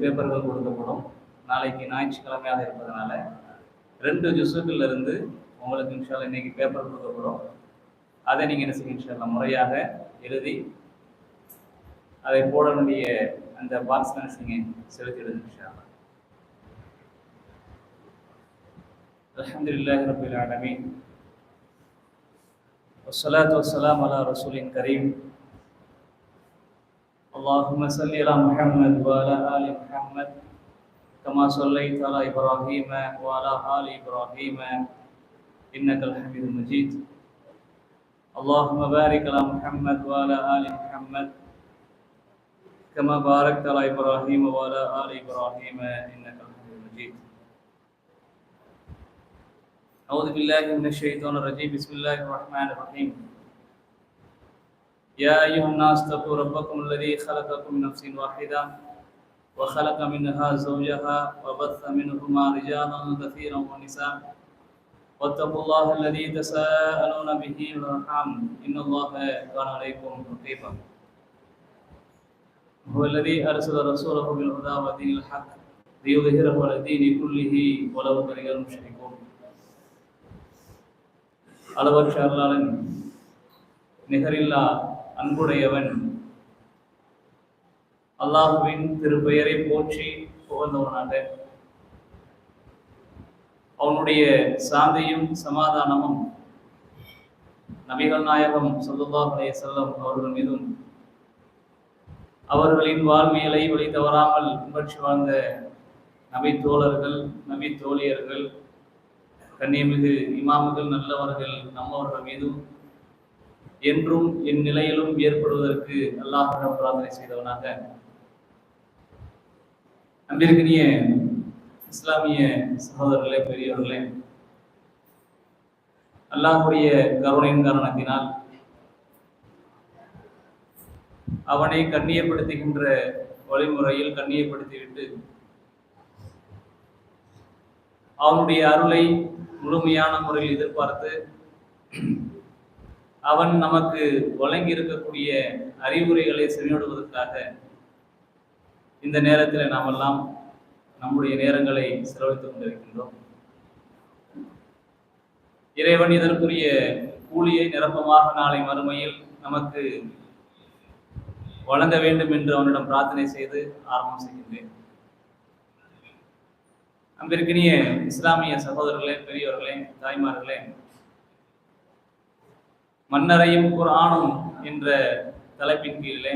பேப்பர்கள் கொடுக்கப்படும் நாளைக்கு ஞாயிற்றுக்கிழமையாக இருப்பதனால ரெண்டு ஜுசுகள்ல இருந்து உங்களுக்கு இன்ஷால்லா இன்னைக்கு பேப்பர் கொடுக்கப்படும் அதை நீங்கள் என்ன செய்யுங்க இன்ஷால்லா முறையாக எழுதி அதை போட வேண்டிய அந்த பாக்ஸ் என்ன செய்யுங்க செலுத்திடுங்க இன்ஷால்லா அல்ஹம்துலில்லாஹி ரபில் ஆலமீன் والصلاة والسلام على رسول كريم اللهم صل على محمد وعلى آل محمد كما صليت على إبراهيم وعلى آل إبراهيم إنك الحميد المجيد. اللهم بارك على محمد وعلى آل محمد كما باركت على إبراهيم وعلى آل إبراهيم إنك الحميد المجيد. أعوذ بالله من الشيطان الرجيم. بسم الله الرحمن الرحيم. يا أيها الناس اتقوا ربكم الذي خلقكم من نفس واحدة وخلق منها زوجها وبث منهما رجالا كثيرا ونساء واتقوا الله الذي تساءلون به والأرحام إن الله كان عليكم رقيبا هو الذي أرسل رسوله بالهدى ودين الحق ليظهره على الدين كله ولو كره المشركون அளவற்ற அருளாளன் நிகரில்லா அன்புடையவன். அல்லாஹுவின் திருப்பெயரை போற்றி புகழ்ந்தவனாக. அவனுடைய சாந்தியும் சமாதானமும் நபிகள் நாயகம் சல்லுல்லாஹ் அலைஹி செல்லம் அவர்கள் மீதும் அவர்களின் வாழ்வியலை வழி தவறாமல் பின்பற்றி வாழ்ந்த நபி தோழர்கள் நபி தோழியர்கள் கண்ணியமிகு இமாமுகள் நல்லவர்கள் நம்மவர்கள் மீதும் என்றும் என் நிலையிலும் ஏற்படுவதற்கு அல்லாஹிடம் பிரார்த்தனை செய்தவனாக. அன்பிற்கினிய இஸ்லாமிய சகோதரர்களே பெரியவர்களே அல்லாஹுடைய கருணையின் காரணத்தினால் அவனை கண்ணியப்படுத்துகின்ற வழிமுறையில் கண்ணியப்படுத்திவிட்டு அவனுடைய அருளை முழுமையான முறையில் எதிர்பார்த்து அவன் நமக்கு வழங்கி இருக்கக்கூடிய அறிவுரைகளை செவியிடுவதற்காக இந்த நேரத்தில் நாம் எல்லாம் நம்முடைய நேரங்களை செலவழித்துக் கொண்டிருக்கின்றோம். இறைவன் இதற்குரிய கூலியை நிரப்பமாக நாளை மறுமையில் நமக்கு வழங்க வேண்டும் என்று அவனிடம் பிரார்த்தனை செய்து ஆரம்பம் செய்கின்றேன். அன்பிற்கினிய இஸ்லாமிய சகோதரர்களே பெரியவர்களே தாய்மார்களே மன்னரையும் குரானும் என்ற தலைப்பின் கீழே.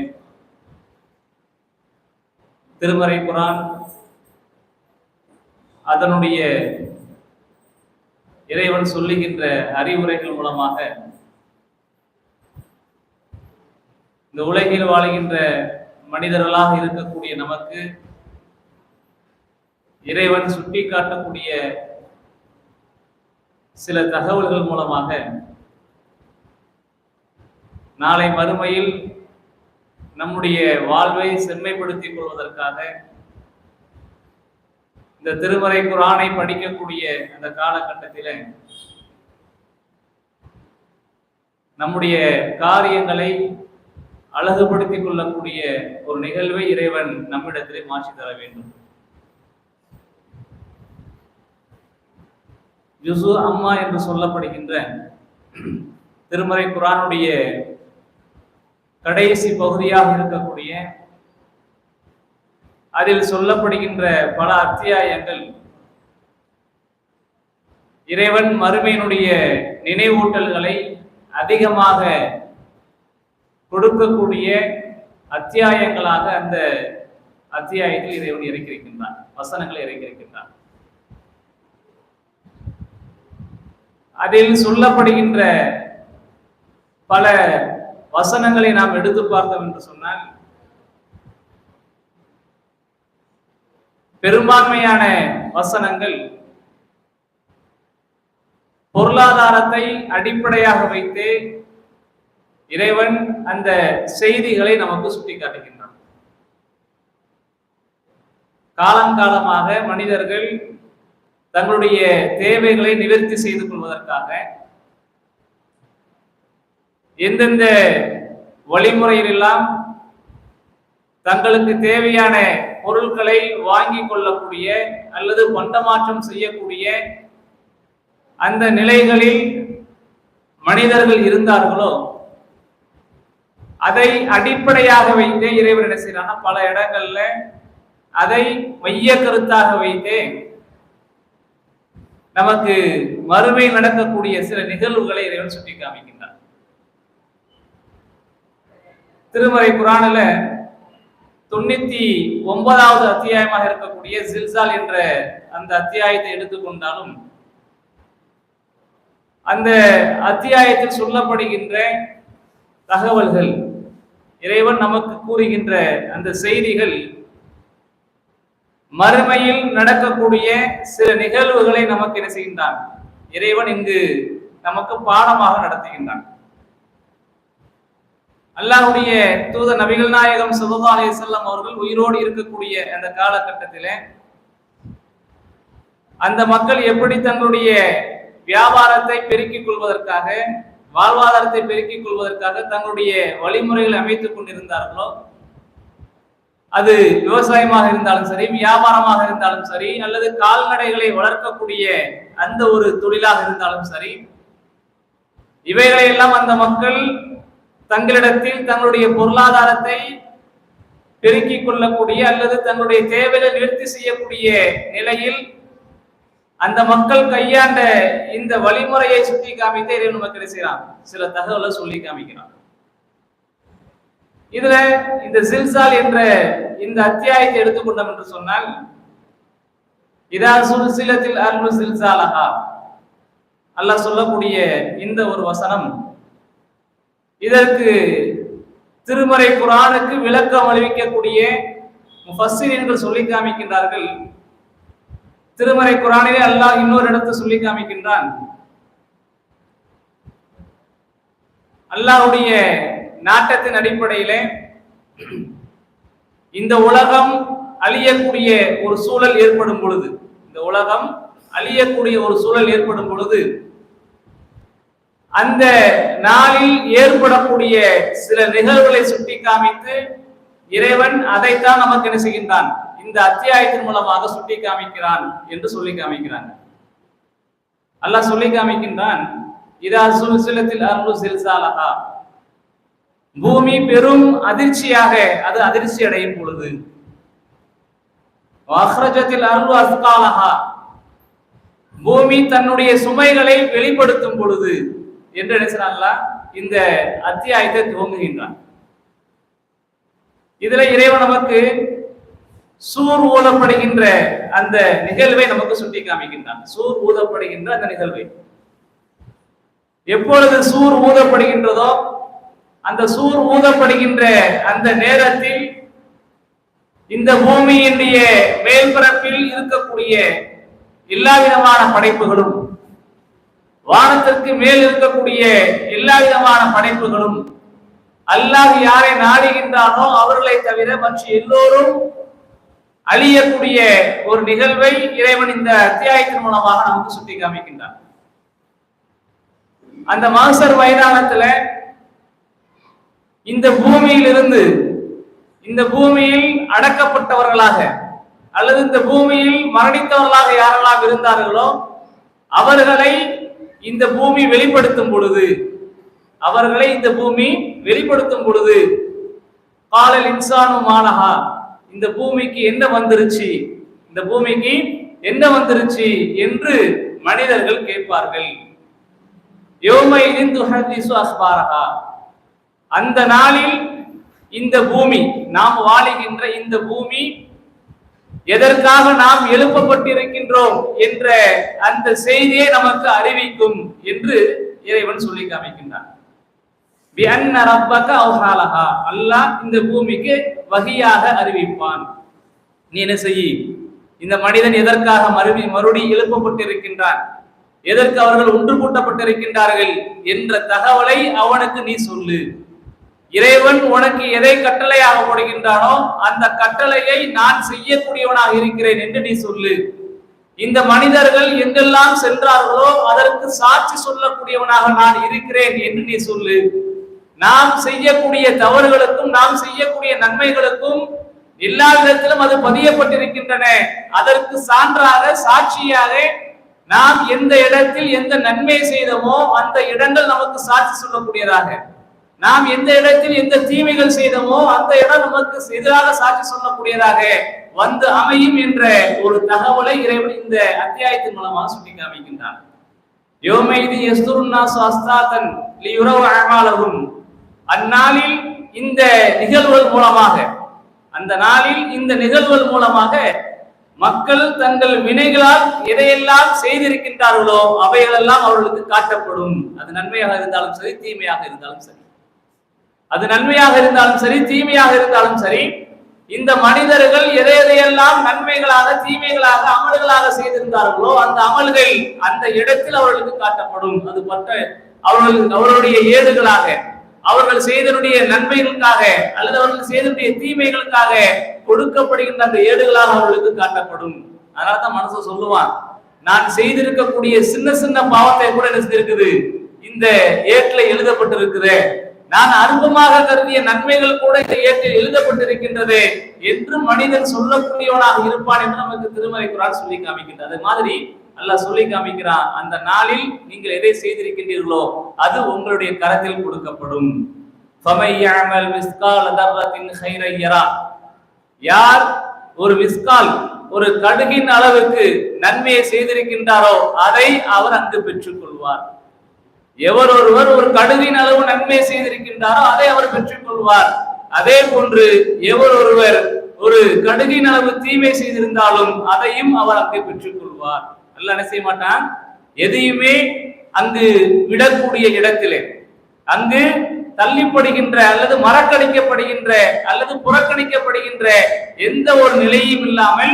திருமறை குரான் அதனுடைய இறைவன் சொல்லுகின்ற அறிவுரைகள் மூலமாக இந்த உலகில் வாழுகின்ற மனிதர்களாக இருக்கக்கூடிய நமக்கு இறைவன் சுட்டி காட்டக்கூடிய சில தகவல்கள் மூலமாக நாளை மறுமையில் நம்முடைய வாழ்வை செம்மைப்படுத்திக் கொள்வதற்காக இந்த திருமறை குரானை படிக்கக்கூடிய அந்த காலகட்டத்தில் நம்முடைய காரியங்களை அழகுபடுத்திக் கொள்ளக்கூடிய ஒரு நிகழ்வை இறைவன் நம்மிடத்திலே மாற்றி தர வேண்டும். ஜுசு அம்மா என்று சொல்லப்படுகின்ற திருமறை குரானுடைய கடைசி பகுதியாக இருக்கக்கூடிய அதில் சொல்லப்படுகின்ற பல அத்தியாயங்கள். இறைவன் மறுமையினுடைய நினைவூட்டல்களை அதிகமாக கொடுக்கக்கூடிய அத்தியாயங்களாக அந்த அத்தியாயத்தில் இறைவன் இறக்கியிருக்கின்றான். வசனங்களை இறக்கியிருக்கின்றான். அதில் சொல்லப்படுகின்ற பல வசனங்களை நாம் எடுத்து பார்த்தோம் என்று சொன்னால் பெரும்பான்மையான வசனங்கள் பொருளாதாரத்தை அடிப்படையாக வைத்து இறைவன் அந்த செய்திகளை நமக்கு சுட்டிக்காட்டுகின்றான். காலங்காலமாக மனிதர்கள் தங்களுடைய தேவைகளை நிவர்த்தி செய்து கொள்வதற்காக எந்தெந்த வழிமுறையிலெல்லாம் தங்களுக்கு தேவையான பொருட்களை வாங்கி கொள்ளக்கூடிய அல்லது பண்டமாற்றம் செய்யக்கூடிய அந்த நிலைகளில் மனிதர்கள் இருந்தார்களோ அதை அடிப்படையாக வைத்தே இறைவன் என்ன செய்யறாங்க பல இடங்கள்ல அதை மைய கருத்தாக வைத்தே நமக்கு மறுமை நடக்கக்கூடிய சில நிகழ்வுகளை இறைவன் சுட்டி காமிக்கின்றார் திருமறை குரானில் தொண்ணூத்தி ஒன்பதாவது அத்தியாயமாக இருக்கக்கூடிய சில்சால் என்ற அந்த அத்தியாயத்தை எடுத்துக்கொண்டாலும் அந்த அத்தியாயத்தில் சொல்லப்படுகின்ற தகவல்கள் இறைவன் நமக்கு கூறுகின்ற அந்த செய்திகள் மறுமையில் நடக்கக்கூடிய சில நிகழ்வுகளை நமக்கு என்ன செய்கின்றான்? இறைவன் இங்கு நமக்கு பாடமாக நடத்துகின்றான். அல்லாஹுடைய தூத நபிகள் நாயகம் சுல்லா அலி செல்லம் அவர்கள் உயிரோடு இருக்கக்கூடிய அந்த காலகட்டத்திலே அந்த மக்கள் எப்படி தங்களுடைய வியாபாரத்தை பெருக்கிக் கொள்வதற்காக வாழ்வாதாரத்தை பெருக்கிக் கொள்வதற்காக தங்களுடைய வழிமுறைகளை அமைத்துக் கொண்டிருந்தார்களோ அது விவசாயமாக இருந்தாலும் சரி வியாபாரமாக இருந்தாலும் சரி அல்லது கால்நடைகளை வளர்க்கக்கூடிய அந்த ஒரு தொழிலாக இருந்தாலும் சரி இவைகளை எல்லாம் அந்த மக்கள் தங்களிடத்தில் தங்களுடைய பொருளாதாரத்தை பெருக்கிக் கொள்ளக்கூடிய அல்லது தங்களுடைய தேவையை நிறுத்தி செய்யக்கூடிய நிலையில் அந்த மக்கள் கையாண்ட இந்த வழிமுறையை சுட்டி காமித்தே இறைவன் நமக்கு செய்யறான் சில தகவலை சொல்லி காமிக்கிறான். இதுல இந்த சில்சால் என்ற இந்த அத்தியாயத்தை எடுத்துக்கொண்டோம் என்று சொன்னால் இதா சுல்சிலத்தில் அருள் சில்சாலஹா. அல்லாஹ் சொல்லக்கூடிய இந்த ஒரு வசனம் இதற்கு திருமறை குரானுக்கு விளக்கம் அளிக்கக்கூடிய முஃபஸ்ஸிரீன்கள் சொல்லி காமிக்கின்றார்கள். திருமறை குரானிலே அல்லாஹ் இன்னொரு இடத்தை சொல்லி காமிக்கின்றான். அல்லாஹுடைய நாட்டத்தின் அடிப்படையிலே இந்த உலகம் அழியக்கூடிய ஒரு சூழல் ஏற்படும் பொழுது இந்த உலகம் அழியக்கூடிய ஒரு சூழல் ஏற்படும் பொழுது அந்த நாளில் ஏற்படக்கூடிய சில நிகழ்வுகளை சுட்டி காமித்து இறைவன் அதைத்தான் நமக்கு என்ன செய்கின்றான்? இந்த அத்தியாயத்தின் மூலமாக சுட்டி காமிக்கிறான் என்று சொல்லி காமிக்கிறான். அல்லாஹ் சொல்லி காமிக்கின்றான் இதா சுல்சிலத்தில் அருள் சில்சாலஹா. பூமி பெரும் அதிர்ச்சியாக அது அதிர்ச்சி அடையும் பொழுது அஹ்ரஜத்தில் அருள் அஸ்காலஹா. பூமி தன்னுடைய சுமைகளை வெளிப்படுத்தும் பொழுது என்று நினைச்சாங்களா இந்த அத்தியாயத்தை துவங்குகின்றான். இதுல இறைவன் நமக்கு சூர் ஊதப்படுகின்ற அந்த நிகழ்வை நமக்கு சுட்டி காமிக்கின்றான். சூர் ஊதப்படுகின்ற அந்த நிகழ்வை. எப்பொழுது சூர் ஊதப்படுகின்றதோ அந்த சூர் ஊதப்படுகின்ற அந்த நேரத்தில் இந்த பூமியினுடைய மேல்பரப்பில் இருக்கக்கூடிய எல்லா விதமான படைப்புகளும் வானத்திற்கு மேல் இருக்கக்கூடிய எல்லா விதமான படைப்புகளும் அல்லாஹ் யாரை நாடுகின்றானோ அவர்களை தவிர மற்ற எல்லோரும் அழியக்கூடிய ஒரு நிகழ்வை இறைவன் இந்த அத்தியாயத்தின் மூலமாக நமக்கு சுட்டி காமிக்கின்றான். அந்த மாசர் மைதானத்துல இந்த பூமியிலிருந்து இந்த பூமியில் அடக்கப்பட்டவர்களாக அல்லது இந்த பூமியில் மரணித்தவர்களாக யாரெல்லாம் இருந்தார்களோ அவர்களை இந்த பூமி வெளிப்படுத்தும் பொழுது அவர்களை இந்த பூமி வெளிப்படுத்தும் பொழுது காலல் இன்சானும் மாலகா இந்த பூமிக்கு என்ன வந்துருச்சு? இந்த பூமிக்கு என்ன வந்துருச்சு என்று மனிதர்கள் கேட்பார்கள். யோமைதின் துஹதிசு அந்த நாளில் இந்த பூமி நாம் வாழுகின்ற இந்த பூமி எதற்காக நாம் எழுப்பப்பட்டிருக்கின்றோம் என்ற அந்த செய்தியை நமக்கு அறிவிக்கும் என்று இறைவன் சொல்லி காமிக்கின்றான். அல்லாஹ் இந்த பூமிக்கு வகையாக அறிவிப்பான். நீ என்ன செய்ய இந்த மனிதன் எதற்காக மறுபடி மறுபடி எழுப்பப்பட்டிருக்கின்றான்? எதற்கு அவர்கள் ஒன்று கூட்டப்பட்டிருக்கின்றார்கள் என்ற தகவலை அவனுக்கு நீ சொல்லு. இறைவன் உனக்கு எதை கட்டளையாக போடுகின்றானோ அந்த கட்டளையை நான் செய்யக்கூடியவனாக இருக்கிறேன் என்று நீ சொல்லு. இந்த மனிதர்கள் எங்கெல்லாம் சென்றார்களோ அதற்கு சாட்சி சொல்லக்கூடியவனாக நான் இருக்கிறேன் என்று நீ சொல்லு. நாம் செய்யக்கூடிய தவறுகளுக்கும் நாம் செய்யக்கூடிய நன்மைகளுக்கும் எல்லா விதத்திலும் அது பதியப்பட்டிருக்கின்றன. அதற்கு சான்றாக சாட்சியாக நாம் எந்த இடத்தில் எந்த நன்மை செய்தோமோ அந்த இடங்கள் நமக்கு சாட்சி சொல்லக்கூடியதாக. நாம் எந்த இடத்தில் எந்த தீமைகள் செய்தோமோ அந்த இடம் நமக்கு எதிராக சாட்சி சொல்லக்கூடியதாக வந்து அமையும் என்ற ஒரு தகவலை இறைவன் இந்த அத்தியாயத்தின் மூலமாக சுட்டி காமிக்கின்றான் யோமைதி எஸ்துருன்னா அஸ்தாத்தன் லியுரவு அழமாலகும் அந்நாளில் இந்த நிகழ்வுகள் மூலமாக அந்த நாளில் இந்த நிகழ்வுகள் மூலமாக மக்கள் தங்கள் வினைகளால் எதையெல்லாம் செய்திருக்கின்றார்களோ அவைகளெல்லாம் அவர்களுக்கு காட்டப்படும். அது நன்மையாக இருந்தாலும் சரி தீமையாக இருந்தாலும் சரி. அது நன்மையாக இருந்தாலும் சரி தீமையாக இருந்தாலும் சரி இந்த மனிதர்கள் எதை எதையெல்லாம் நன்மைகளாக தீமைகளாக அமல்களாக செய்திருந்தார்களோ அந்த அமல்கள் அந்த இடத்தில் அவர்களுக்கு காட்டப்படும். அது பற்ற அவர்கள் அவர்களுடைய ஏடுகளாக அவர்கள் செய்தனுடைய நன்மைகளுக்காக அல்லது அவர்கள் செய்தனுடைய தீமைகளுக்காக கொடுக்கப்படுகின்ற அந்த ஏடுகளாக அவர்களுக்கு காட்டப்படும். அதனால தான் மனசு சொல்லுவான் நான் செய்திருக்கக்கூடிய சின்ன சின்ன பாவத்தை கூட என்ன செஞ்சிருக்குது இந்த ஏட்டில் எழுதப்பட்டிருக்குது நான் அற்பமாக கருதிய நன்மைகள் கூட இந்த ஏட்டில் எழுதப்பட்டிருக்கின்றது என்று மனிதன் சொல்லக்கூடியவனாக இருப்பான் என்று நமக்கு திருமறை குரான் சொல்லி காமிக்கின்றது. அது மாதிரி அல்லாஹ் சொல்லி காமிக்கிறான் அந்த நாளில் நீங்கள் எதை செய்திருக்கின்றீர்களோ அது உங்களுடைய கரத்தில் கொடுக்கப்படும். மிஸ்கால் யார். ஒரு மிஸ்கால் ஒரு கடுகின் அளவுக்கு நன்மையை செய்திருக்கின்றாரோ அதை அவர் அங்கு பெற்றுக் கொள்வார் எவர் ஒருவர் ஒரு கடுகின் அளவு நன்மை செய்திருக்கின்றாரோ அதை அவர் பெற்றுக் கொள்வார் அதே போன்று எவர் ஒருவர் ஒரு கடுகின் அளவு தீமை செய்திருந்தாலும் அதையும் அவர் அங்கே பெற்றுக் கொள்வார் அல்ல என்ன செய்ய மாட்டான்? எதையுமே அங்கு விடக்கூடிய இடத்திலே அங்கு தள்ளிப்படுகின்ற அல்லது மறக்கடிக்கப்படுகின்ற அல்லது புறக்கணிக்கப்படுகின்ற எந்த ஒரு நிலையும் இல்லாமல்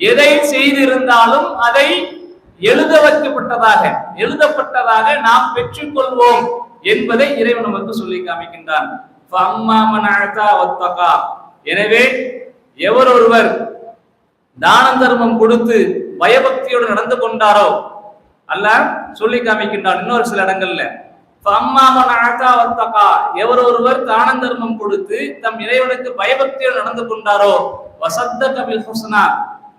எதை செய்திருந்தாலும் அதை எழுத வைக்கப்பட்டதாக எழுதப்பட்டதாக நாம் பெற்றுக்கொள்வோம் என்பதை இறைவன் நமக்கு சொல்லி காமிக்கின்றான். எனவே எவர் ஒருவர் தான தர்மம் கொடுத்து பயபக்தியோடு நடந்து கொண்டாரோ அல்ல சொல்லி காமிக்கின்றான் இன்னொரு சில இடங்கள்ல. எவர் ஒருவர் தான தர்மம் கொடுத்து தம் இறைவனுக்கு பயபக்தியோடு நடந்து கொண்டாரோ வசத்த கபில் ஹுசனா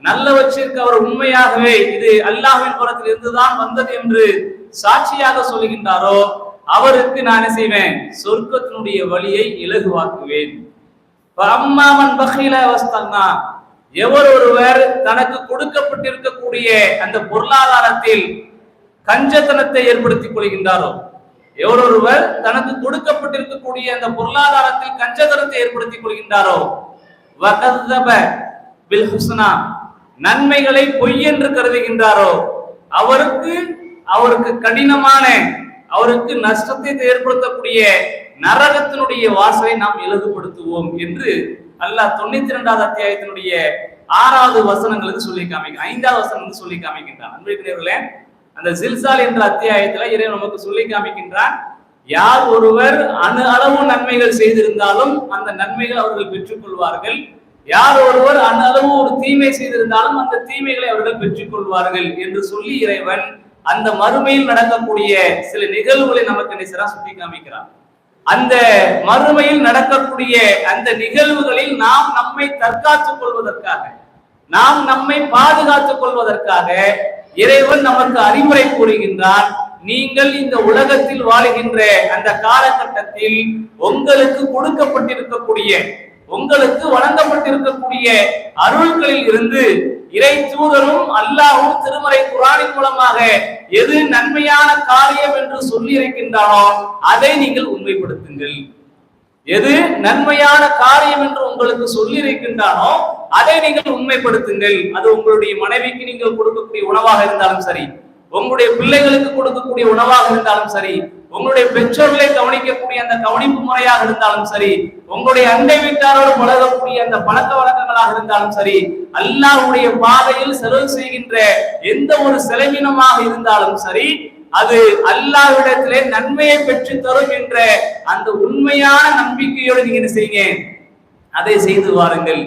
நல்லவற்றிற்கு அவர் உண்மையாகவே இது அல்லாஹின் புறத்தில் இருந்துதான் வந்தது என்று சாட்சியாக சொல்கின்றாரோ அவருக்கு நான் என்ன செய்வேன்? சொர்க்கத்தினுடைய வழியை இலகுவாக்குவேன். அம்மாவன் பகையில அவஸ்தன்னா எவர் ஒருவர் தனக்கு கொடுக்கப்பட்டிருக்கக்கூடிய அந்த பொருளாதாரத்தில் கஞ்சத்தனத்தை ஏற்படுத்திக் கொள்கின்றாரோ எவர் ஒருவர் தனக்கு கொடுக்கப்பட்டிருக்கக்கூடிய அந்த பொருளாதாரத்தில் கஞ்சத்தனத்தை ஏற்படுத்திக் கொள்கின்றாரோ வகதப பில் ஹுஸ்னா நன்மைகளை பொய் என்று கருதுகின்றாரோ அவருக்கு அவருக்கு கடினமான அவருக்கு நஷ்டத்தை ஏற்படுத்தக்கூடிய நரகத்தினுடைய வாசலை நாம் இலகுபடுத்துவோம் என்று அல்லாஹ் தொண்ணூத்தி இரண்டாவது அத்தியாயத்தினுடைய ஆறாவது வசனங்களுக்கு சொல்லி காமிக்க ஐந்தாவது வசனம் சொல்லி காமிக்கின்றான். அன்பிற்குரியவர்களே அந்த சில்சால் என்ற அத்தியாயத்துல இறைவன் நமக்கு சொல்லி காமிக்கின்றான் யார் ஒருவர் அணு அளவு நன்மைகள் செய்திருந்தாலும் அந்த நன்மைகள் அவர்கள் பெற்றுக் கொள்வார்கள் யார் ஒருவர் அந்த அளவு ஒரு தீமை செய்திருந்தாலும் அந்த தீமைகளை அவர்கள் பெற்றுக் கொள்வார்கள் என்று சொல்லி இறைவன் அந்த மறுமையில் நடக்கக்கூடிய சில நிகழ்வுகளை நமக்கு நிசரா சுட்டி காமிக்கிறார் அந்த மறுமையில் நடக்கக்கூடிய அந்த நிகழ்வுகளில் நாம் நம்மை தற்காத்துக் கொள்வதற்காக நாம் நம்மை பாதுகாத்துக் கொள்வதற்காக இறைவன் நமக்கு அறிவுரை கூறுகின்றான் நீங்கள் இந்த உலகத்தில் வாழுகின்ற அந்த காலகட்டத்தில் உங்களுக்கு கொடுக்கப்பட்டிருக்கக்கூடிய உங்களுக்கு வழங்கப்பட்டிருக்கக்கூடிய அருள்களில் இருந்து இறை தூதரும் அல்லாஹும் திருமறை குரானின் மூலமாக எது நன்மையான காரியம் என்று சொல்லி இருக்கின்றாரோ அதை நீங்கள் உண்மைப்படுத்துங்கள். எது நன்மையான காரியம் என்று உங்களுக்கு சொல்லி இருக்கின்றானோ அதை நீங்கள் உண்மைப்படுத்துங்கள். அது உங்களுடைய மனைவிக்கு நீங்கள் கொடுக்கக்கூடிய உணவாக இருந்தாலும் சரி உங்களுடைய பிள்ளைகளுக்கு கொடுக்கக்கூடிய உணவாக இருந்தாலும் சரி உங்களுடைய பெற்றோர்களை கவனிக்கக்கூடிய அந்த கவனிப்பு முறையாக இருந்தாலும் சரி உங்களுடைய அண்டை வீட்டாரோடு பழகக்கூடிய அந்த பழக்க வழக்கங்களாக இருந்தாலும் சரி அல்லாஹுடைய பாதையில் செலவு செய்கின்ற எந்த ஒரு செலவினமாக இருந்தாலும் சரி அது அல்லாவிடத்திலே நன்மையை பெற்று தரும் என்ற அந்த உண்மையான நம்பிக்கையோடு நீங்க என்ன செய்யுங்க? அதை செய்து வாருங்கள்.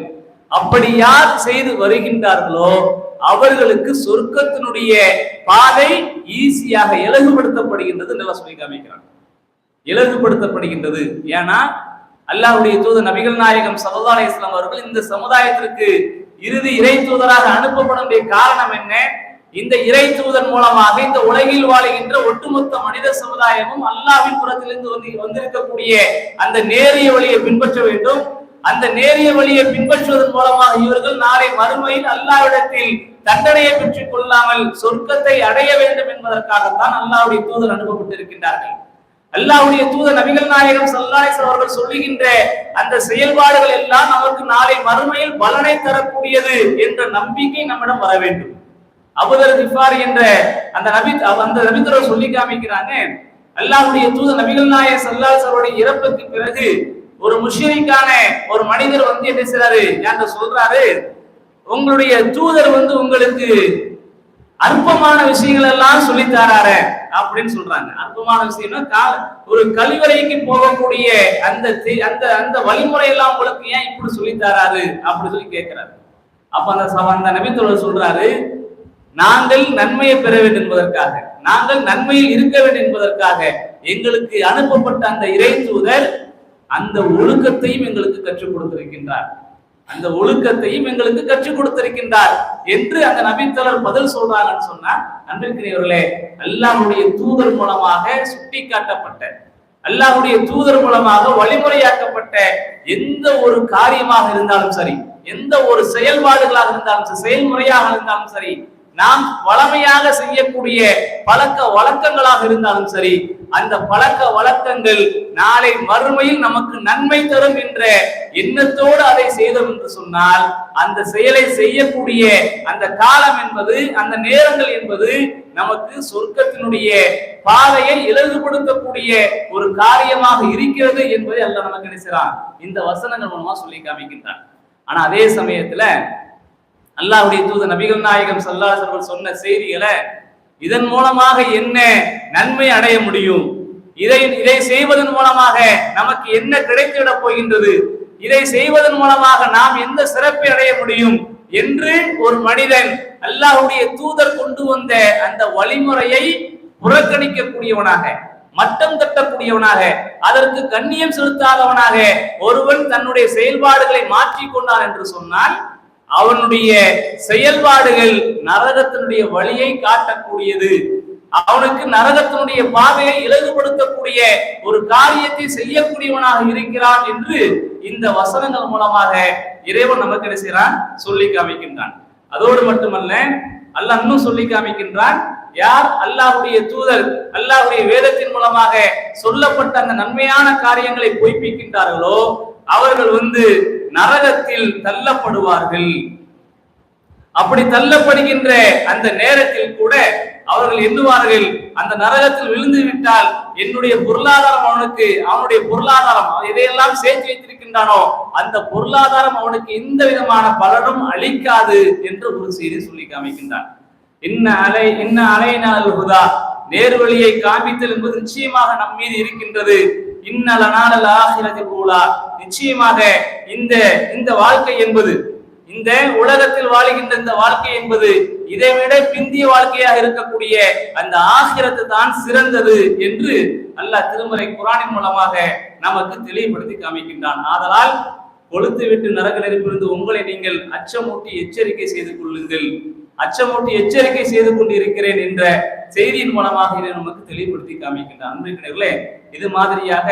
அப்படி யார் செய்து வருகின்றார்களோ அவர்களுக்கு சொர்க்கத்தினுடைய பாதை ஈஸியாக இலகுபடுத்தப்படுகின்றது நல்லா சொல்லி காமிக்கிறாங்க இலகுபடுத்தப்படுகின்றது. ஏன்னா அல்லாஹுடைய தூது நபிகள் நாயகம் சல்லல்லாஹு இஸ்லாம் அவர்கள் இந்த சமுதாயத்திற்கு இறுதி இறை தூதராக அனுப்பப்படும் காரணம் என்ன? இந்த இறை தூதன் மூலமாக இந்த உலகில் வாழுகின்ற ஒட்டுமொத்த மனித சமுதாயமும் அல்லாவின் புறத்திலிருந்து வந்து வந்திருக்கக்கூடிய அந்த நேரிய வழியை பின்பற்ற வேண்டும். அந்த நேரிய வழியை பின்பற்றுவதன் மூலமாக இவர்கள் நாளை மறுமையில் அல்லாவிடத்தில் தண்டனையை பெற்றுக் கொள்ளாமல் சொர்க்கத்தை அடைய வேண்டும் என்பதற்காகத்தான் அல்லாவுடைய தூதர் அனுப்பப்பட்டிருக்கின்றார்கள். அல்லாவுடைய தூத நபிகள் நாயகம் சல்லாஸ் அவர்கள் சொல்லுகின்ற அந்த செயல்பாடுகள் எல்லாம் நமக்கு நாளை மறுமையில் பலனை தரக்கூடியது என்ற நம்பிக்கை நம்மிடம் வர வேண்டும். அபுதர் திஃபார் என்ற அந்த நபி அந்த நபித்தவர் சொல்லி காமிக்கிறாங்க அல்லாவுடைய தூத நபிகள் நாயகம் சல்லாஸ் அவருடைய இறப்புக்கு பிறகு ஒரு முஷிரிக்கான ஒரு மனிதர் வந்து என்ன செய்றாரு? சொல்றாரு. உங்களுடைய தூதர் வந்து உங்களுக்கு அற்பமான விஷயங்கள் எல்லாம் சொல்லி அப்படின்னு சொல்றாங்க. அற்பமான விஷயம்னா ஒரு கழிவறைக்கு போகக்கூடிய அந்த தி- அந்த அந்த வழிமுறை எல்லாம் உங்களுக்கு ஏன் இப்படி சொல்லித்தாராரு தராரு சொல்லி கேட்கிறாரு. அப்ப அந்த அந்த நபித்தோழர் சொல்றாரு நாங்கள் நன்மையை பெற வேண்டும் என்பதற்காக நாங்கள் நன்மையில் இருக்க வேண்டும் என்பதற்காக எங்களுக்கு அனுப்பப்பட்ட அந்த இறை தூதர் அந்த ஒழுக்கத்தையும் எங்களுக்கு கற்றுக் கொடுத்திருக்கின்றார். அந்த ஒழுக்கத்தையும் எங்களுக்கு கற்றுக் கொடுத்திருக்கின்றார் என்று அந்த நபித்தலர் பதில் சொல்றாங்கன்னு சொன்னா அன்பிற்குரியவர்களே அல்லாஹுடைய தூதர் மூலமாக சுட்டி காட்டப்பட்ட தூதர் மூலமாக வழிமுறையாக்கப்பட்ட எந்த ஒரு காரியமாக இருந்தாலும் சரி எந்த ஒரு செயல்பாடுகளாக இருந்தாலும் சரி செயல்முறையாக இருந்தாலும் சரி நாம் வளமையாக செய்யக்கூடிய பழக்க வழக்கங்களாக இருந்தாலும் சரி அந்த பழக்க வழக்கங்கள் நாளை மறுமையில் நமக்கு நன்மை தரும் என்ற எண்ணத்தோடு அதை செய்தோம் என்று சொன்னால் அந்த செயலை செய்யக்கூடிய அந்த காலம் என்பது அந்த நேரங்கள் என்பது நமக்கு சொர்க்கத்தினுடைய பாதையை இலகுபடுத்தக்கூடிய ஒரு காரியமாக இருக்கிறது என்பதை அல்ல நமக்கு நினைச்சான் இந்த வசனங்கள் மூலமா சொல்லி காமிக்கின்றான். ஆனா அதே சமயத்துல அல்லாஹுடைய தூதர் நபிகள் நாயகம் ஸல்லல்லாஹு அலைஹி சொன்ன செய்திகளை இதன் மூலமாக என்ன நன்மை அடைய முடியும்? இதை இதை செய்வதன் மூலமாக நமக்கு என்ன கிடைத்துவிட போகின்றது? இதை செய்வதன் மூலமாக நாம் எந்த சிறப்பை அடைய முடியும் என்று ஒரு மனிதன் அல்லாஹுடைய தூதர் கொண்டு வந்த அந்த வழிமுறையை புறக்கணிக்கக்கூடியவனாக மட்டம் தட்டக்கூடியவனாக அதற்கு கண்ணியம் செலுத்தாதவனாக ஒருவன் தன்னுடைய செயல்பாடுகளை மாற்றிக்கொண்டான் என்று சொன்னால் அவனுடைய செயல்பாடுகள் நரகத்தினுடைய வழியை காட்டக்கூடியது. அவனுக்கு நரகத்தினுடைய பாதையை இலகுபடுத்தக்கூடிய ஒரு காரியத்தை செய்யக்கூடியவனாக இருக்கிறான் என்று இந்த வசனங்கள் மூலமாக இறைவன் நமக்கு என்ன செய்யறான் சொல்லி காமிக்கின்றான். அதோடு மட்டுமல்ல அல்ல இன்னும் சொல்லி காமிக்கின்றான் யார் அல்லாஹுடைய தூதர் அல்லாஹுடைய வேதத்தின் மூலமாக சொல்லப்பட்ட அந்த நன்மையான காரியங்களை பொய்ப்பிக்கின்றார்களோ அவர்கள் வந்து நரகத்தில் தள்ளப்படுவார்கள். அப்படி தள்ளப்படுகின்ற அந்த நேரத்தில் கூட அவர்கள் எண்ணுவார்கள் அந்த நரகத்தில் விழுந்து விட்டால் என்னுடைய பொருளாதாரம் அவனுக்கு அவனுடைய பொருளாதாரம் அவன் எதையெல்லாம் சேர்த்து வைத்திருக்கின்றானோ அந்த பொருளாதாரம் அவனுக்கு எந்த விதமான பலனும் அளிக்காது என்று ஒரு செய்தி சொல்லி காமிக்கின்றான். என்ன அலை என்ன அலையினால் நேர்வழியை காமித்தல் என்பது நிச்சயமாக நம் மீது இருக்கின்றது. இன்னல நாளல் ஆகிரதி கூலா நிச்சயமாக இந்த இந்த வாழ்க்கை என்பது இந்த உலகத்தில் வாழுகின்ற இந்த வாழ்க்கை என்பது இதை விட பிந்திய வாழ்க்கையாக இருக்கக்கூடிய அந்த ஆசிரத்து தான் சிறந்தது என்று அல்லாஹ் திருமறை குரானின் மூலமாக நமக்கு தெளிவுபடுத்தி காமிக்கின்றான். ஆதலால் கொளுத்து விட்டு நரக நெருப்பிலிருந்து உங்களை நீங்கள் அச்சமூட்டி எச்சரிக்கை செய்து கொள்ளுங்கள். அச்சமூட்டி எச்சரிக்கை செய்து கொண்டிருக்கிறேன் என்ற செய்தியின் மூலமாக இதை நமக்கு தெளிவுபடுத்தி காமிக்கின்றான் அன்பிற்கினர்களே இது மாதிரியாக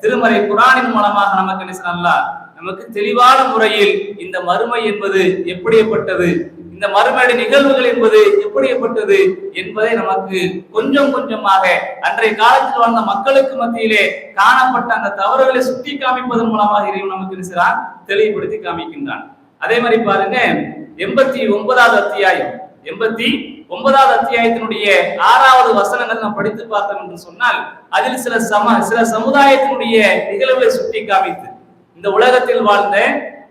திருமறை குரானின் மூலமாக நமக்கு என்ன நமக்கு தெளிவான முறையில் இந்த மறுமை என்பது எப்படிப்பட்டது இந்த மறுமையுடைய நிகழ்வுகள் என்பது எப்படிப்பட்டது என்பதை நமக்கு கொஞ்சம் கொஞ்சமாக அன்றைய காலத்தில் வாழ்ந்த மக்களுக்கு மத்தியிலே காணப்பட்ட அந்த தவறுகளை சுட்டி காமிப்பதன் மூலமாக இறைவன் நமக்கு இருக்கிறான் தெளிவுபடுத்தி காமிக்கின்றான். அதே மாதிரி பாருங்க எண்பத்தி ஒன்பதாவது அத்தியாயம். எண்பத்தி ஒன்பதாவது அத்தியாயத்தினுடைய ஆறாவது வசனங்கள் நாம் படித்து பார்த்தோம் என்று சொன்னால் அதில் சில சம சில சமுதாயத்தினுடைய நிகழ்வுகளை சுட்டி காமித்து இந்த உலகத்தில் வாழ்ந்த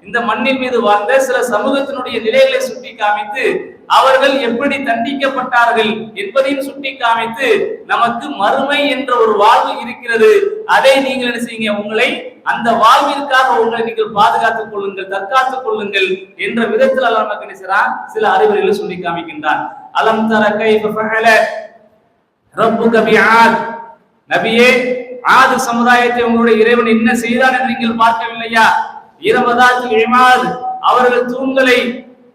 இந்த மண்ணின் மீது வாழ்ந்த சில சமூகத்தினுடைய நிலைகளை சுட்டி காமித்து அவர்கள் எப்படி தண்டிக்கப்பட்டார்கள் என்பதையும் சுட்டி காமித்து நமக்கு மறுமை என்ற ஒரு வாழ்வு இருக்கிறது. அதை நீங்கள் என்ன செய்யுங்க? உங்களை அந்த வாழ்விற்காக உங்களை நீங்கள் பாதுகாத்துக் கொள்ளுங்கள் தற்காத்துக் கொள்ளுங்கள் என்ற விதத்தில் அல்ல நமக்கு நினைச்சான் சில அறிவுரைகளை சொல்லி காமிக்கின்றான். அலம் தர கை ரப்பு கபி பிஆத் நபியே ஆது சமுதாயத்தை உங்களுடைய இறைவன் என்ன செய்தான் என்று நீங்கள் பார்க்கவில்லையா? இரவதாத்தில் இமாது அவர்கள் தூண்களை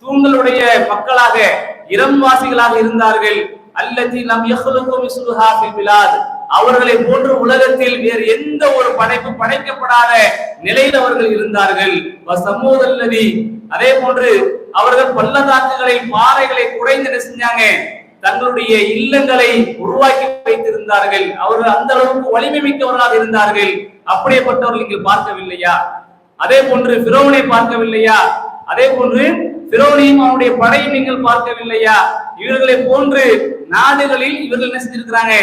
தூண்களுடைய மக்களாக இரம்வாசிகளாக இருந்தார்கள். அல்லது நம் யஹ்லுக்கும் மிஸ்லுஹா அவர்களை போன்று உலகத்தில் வேறு எந்த ஒரு படைப்பு படைக்கப்படாத நிலையில் அவர்கள் இருந்தார்கள். சமூகல்லதி அதே போன்று அவர்கள் பள்ளத்தாக்குகளை பாறைகளை குறைந்து என்ன செஞ்சாங்க? தங்களுடைய இல்லங்களை உருவாக்கி வைத்திருந்தார்கள். அவர்கள் அந்த அளவுக்கு வலிமை மிக்கவர்களாக இருந்தார்கள். அப்படியேப்பட்டவர்கள் இங்கு பார்க்கவில்லையா? அதே போன்று பிரோவனை பார்க்கவில்லையா? அதே போன்று பிரோனையும் அவனுடைய படையும் நீங்கள் பார்க்கவில்லையா? இவர்களை போன்று நாடுகளில் இவர்கள் என்ன செஞ்சிருக்கிறாங்க?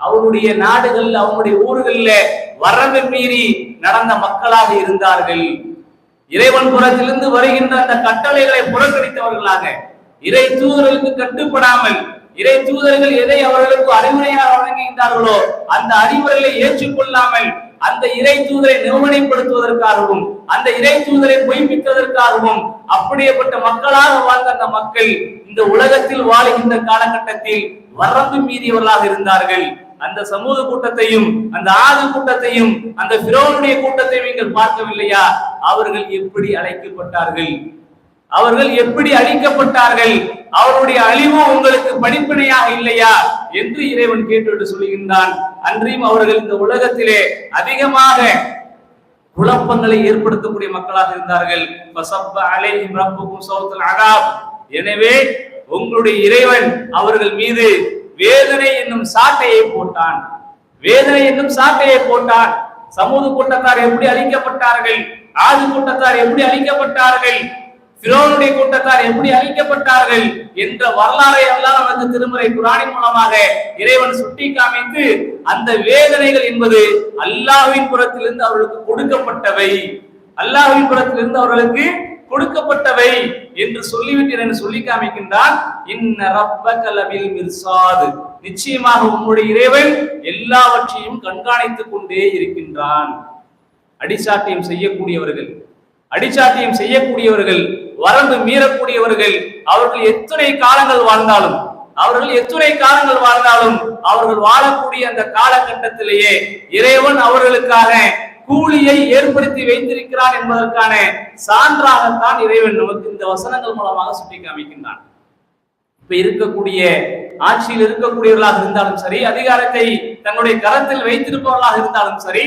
அவருடைய நாடுகள் அவங்களுடைய ஊர்களில் வரம்பு மீறி நடந்த மக்களாக இருந்தார்கள். இறைவன் புறத்திலிருந்து வருகின்ற அந்த கட்டளைகளை புறக்கணித்தவர்களாக. இறை தூதர்களுக்கு கட்டுப்படாமல் இறை தூதர்கள் எதை அவர்களுக்கு அறிவுரையாக வழங்குகின்றார்களோ அந்த அறிவுரைகளை ஏற்றுக்கொள்ளாமல் அந்த இறை தூதரை நிர்மணிப்படுத்துவதற்காகவும் அந்த இறை தூதரை பொய்ப்பிப்பதற்காகவும் அப்படியேப்பட்ட மக்களாக வாழ்ந்த அந்த மக்கள் இந்த உலகத்தில் வாழுகின்ற காலகட்டத்தில் வரம்பு மீறியவர்களாக இருந்தார்கள். அந்த சமூக கூட்டத்தையும் அந்த ஆது கூட்டத்தையும் அந்த பிரோனுடைய கூட்டத்தையும் நீங்கள் பார்க்கவில்லையா? அவர்கள் எப்படி அழைக்கப்பட்டார்கள்? அவர்கள் எப்படி அழிக்கப்பட்டார்கள்? அவருடைய அழிவு உங்களுக்கு படிப்பினையாக இல்லையா? என்று இறைவன் கேட்டுவிட்டு சொல்கின்றான் அன்றையும் அவர்கள் இந்த உலகத்திலே அதிகமாக குழப்பங்களை ஏற்படுத்தக்கூடிய மக்களாக இருந்தார்கள். எனவே உங்களுடைய இறைவன் அவர்கள் மீது வேதனை என்னும் சாட்டையை போட்டான். வேதனை என்னும் சாட்டையை போட்டான். சமூக கூட்டத்தார் எப்படி அழிக்கப்பட்டார்கள்? ஆது கூட்டத்தார் எப்படி அழிக்கப்பட்டார்கள்? பிரோனுடைய கூட்டத்தார் எப்படி அழிக்கப்பட்டார்கள் என்ற வரலாறை எல்லாம் வந்து திருமுறை குரானின் மூலமாக இறைவன் சுட்டி காமித்து அந்த வேதனைகள் என்பது அல்லாஹின் புறத்திலிருந்து அவர்களுக்கு கொடுக்கப்பட்டவை. அல்லாஹின் புறத்திலிருந்து அவர்களுக்கு கொடுக்கப்பட்டவை என்று சொல்லிவிட்டேன் என்று சொல்லி காமிக்கின்றான். இன்ன ரப்பகலவில் மிர்சாது. நிச்சயமாக உங்களுடைய இறைவன் எல்லாவற்றையும் கண்காணித்துக் கொண்டே இருக்கின்றான். அடிச்சாட்டியம் செய்யக்கூடியவர்கள். அடிச்சாட்டியம் செய்யக்கூடியவர்கள் வரம்பு மீறக்கூடியவர்கள் அவர்கள் எத்தனை காலங்கள் வாழ்ந்தாலும் அவர்கள் எத்தனை காலங்கள் வாழ்ந்தாலும் அவர்கள் வாழக்கூடிய அந்த காலகட்டத்திலேயே இறைவன் அவர்களுக்காக கூலியை ஏற்படுத்தி வைத்திருக்கிறான் என்பதற்கான சான்றாகத்தான் இறைவன் நமக்கு இந்த வசனங்கள் மூலமாக சுட்டி காமிக்கின்றான். இப்ப இருக்கக்கூடிய ஆட்சியில் இருக்கக்கூடியவர்களாக இருந்தாலும் சரி அதிகாரத்தை தன்னுடைய கரத்தில் வைத்திருப்பவர்களாக இருந்தாலும் சரி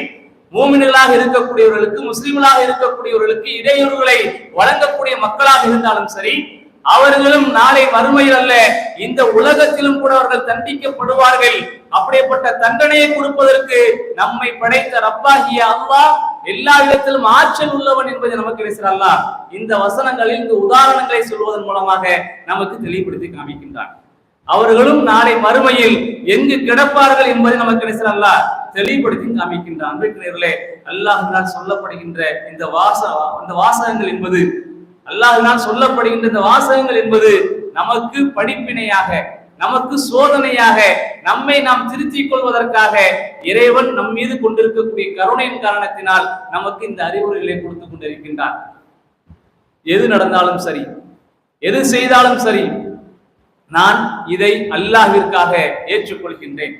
மூமின்களாக இருக்கக்கூடியவர்களுக்கு முஸ்லிம்களாக இருக்கக்கூடியவர்களுக்கு இடையூறுகளை வழங்கக்கூடிய மக்களாக இருந்தாலும் சரி அவர்களும் நாளை மறுமையில் அல்ல இந்த உலகத்திலும் கூட அவர்கள் தண்டிக்கப்படுவார்கள். அப்படிப்பட்ட தண்டனையை கொடுப்பதற்கு நம்மை படைத்த ரப்பாகிய அல்லாஹ் எல்லா இடத்திலும் ஆற்றல் உள்ளவன் என்பதை நமக்கு பேசுகிறார்களா இந்த வசனங்களில் இந்த உதாரணங்களை சொல்வதன் மூலமாக நமக்கு தெளிவுபடுத்தி காமிக்கின்றான். அவர்களும் நாளை மறுமையில் எங்கு கிடப்பார்கள் என்பதை நமக்கு பேசுகிறார் தெளிவுபடுத்தி காமிக்கின்றான் அன்பிற்குரியவர்களே அல்லாஹினால் சொல்லப்படுகின்ற இந்த வாச அந்த வாசகங்கள் என்பது அல்லாஹினால் சொல்லப்படுகின்ற இந்த வாசகங்கள் என்பது நமக்கு படிப்பினையாக நமக்கு சோதனையாக நம்மை நாம் திருத்திக் கொள்வதற்காக இறைவன் நம் மீது கொண்டிருக்கக்கூடிய கருணையின் காரணத்தினால் நமக்கு இந்த அறிவுரைகளை கொடுத்துக் கொண்டிருக்கின்றான். எது நடந்தாலும் சரி எது செய்தாலும் சரி நான் இதை அல்லாஹிற்காக ஏற்றுக்கொள்கின்றேன்.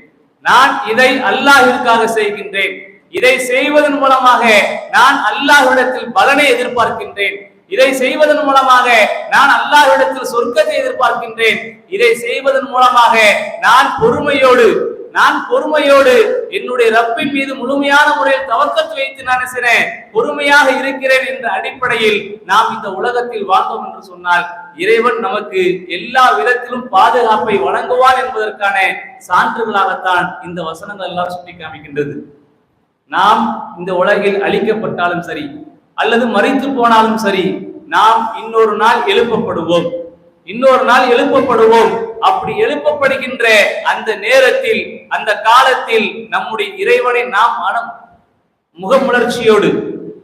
நான் இதை அல்லாஹிற்காக செய்கின்றேன். இதை செய்வதன் மூலமாக நான் அல்லாஹ்விடத்தில் பலனை எதிர்பார்க்கின்றேன். இதை செய்வதன் மூலமாக நான் அல்லாஹ்விடத்தில் சொர்க்கத்தை எதிர்பார்க்கின்றேன். இதை செய்வதன் மூலமாக நான் பொறுமையோடு நான் பொறுமையோடு என்னுடைய ரப்பை மீது முழுமையான முறையில் தவக்கத்து வைத்து நான் செய்றேன் பொறுமையாக இருக்கிறேன் என்ற அடிப்படையில் நாம் இந்த உலகத்தில் வாழ்ந்தோம் என்று சொன்னால் இறைவன் நமக்கு எல்லா விதத்திலும் பாதுகாப்பை வழங்குவார் என்பதற்கான சான்றுகளாகத்தான் இந்த வசனங்கள் எல்லாம் சுட்டி காமிக்கின்றது. நாம் இந்த உலகில் அழிக்கப்பட்டாலும் சரி அல்லது மறித்து போனாலும் சரி நாம் இன்னொரு நாள் எழுப்பப்படுவோம். இன்னொரு நாள் எழுப்பப்படுவோம். அப்படி எழுப்பப்படுகின்ற அந்த நேரத்தில் அந்த காலத்தில் நம்முடைய இறைவனை நாம் மனம் முகமலர்ச்சியோடு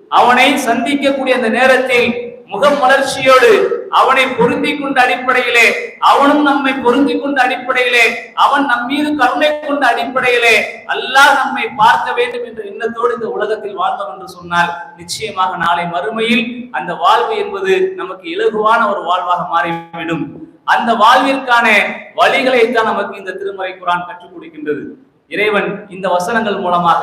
அவனை சந்திக்கக்கூடிய அந்த நேரத்தில் முகமலர்ச்சியோடு அவனை பொருந்தி கொண்ட அடிப்படையிலே அவனும் நம்மை பொருந்தி கொண்ட அடிப்படையிலே அவன் நம் மீது கருணை கொண்ட அடிப்படையிலே அல்லாஹ் நம்மை பார்க்க வேண்டும் என்ற எண்ணத்தோடு இந்த உலகத்தில் வாழ்ந்தோம் என்று சொன்னால் நிச்சயமாக நாளை மறுமையில் அந்த வாழ்வு என்பது நமக்கு இலகுவான ஒரு வாழ்வாக மாறிவிடும். அந்த வாழ்விற்கான வழிகளைத்தான் நமக்கு இந்த திருமறை குரான் கற்றுக் கொடுக்கின்றது. இறைவன் இந்த வசனங்கள் மூலமாக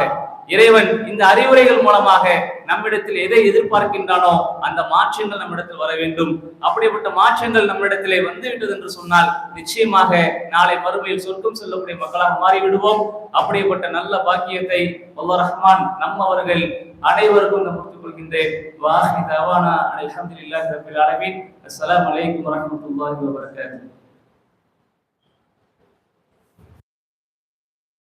இறைவன் இந்த அறிவுரைகள் மூலமாக நம்மிடத்தில் எதை எதிர்பார்க்கின்றானோ அந்த மாற்றங்கள் நம்மிடத்தில் வர வேண்டும். அப்படிப்பட்ட மாற்றங்கள் நம்மிடத்திலே வந்துவிட்டது என்று சொன்னால் நிச்சயமாக நாளை மறுமையில் சொர்க்கம் செல்லக்கூடிய மக்களாக மாறிவிடுவோம். அப்படிப்பட்ட நல்ல பாக்கியத்தை அல்லா ரஹ்மான் நம்மவர்கள் அனைவருக்கும் நான் முடித்துக் கொள்கின்றேன். வாஹி தவானா அலமதுல்லாஹி ரபில் ஆலமீன். அஸ்ஸலாமு அலைக்கும் வரஹ்மத்துல்லாஹி வபரகாத்துஹு.